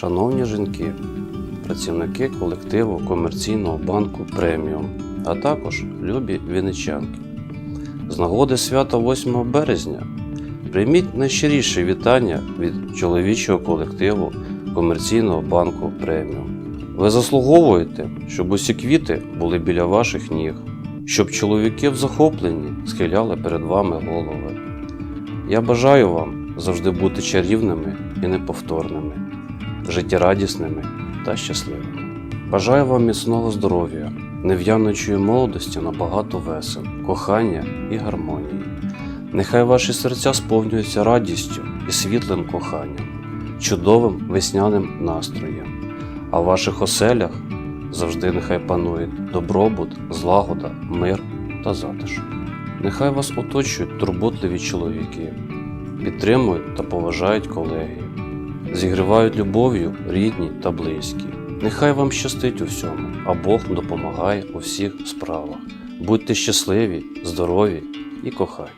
Шановні жінки, працівники колективу комерційного банку Преміум, а також любі вінничанки. З нагоди свята 8 березня прийміть найщиріше вітання від чоловічого колективу комерційного банку Преміум. Ви заслуговуєте, щоб усі квіти були біля ваших ніг, щоб чоловіки в захопленні схиляли перед вами голови. Я бажаю вам завжди бути чарівними і неповторними, життєрадісними та щасливими. Бажаю вам міцного здоров'я, нев'яночої молодості на багато весел, кохання і гармонії. Нехай ваші серця сповнюються радістю і світлим коханням, чудовим весняним настроєм, а в ваших оселях завжди нехай панують добробут, злагода, мир та затишок. Нехай вас оточують турботливі чоловіки, підтримують та поважають колеги, зігрівають любов'ю рідні та близькі. Нехай вам щастить у всьому, а Бог допомагає у всіх справах. Будьте щасливі, здорові і кохані.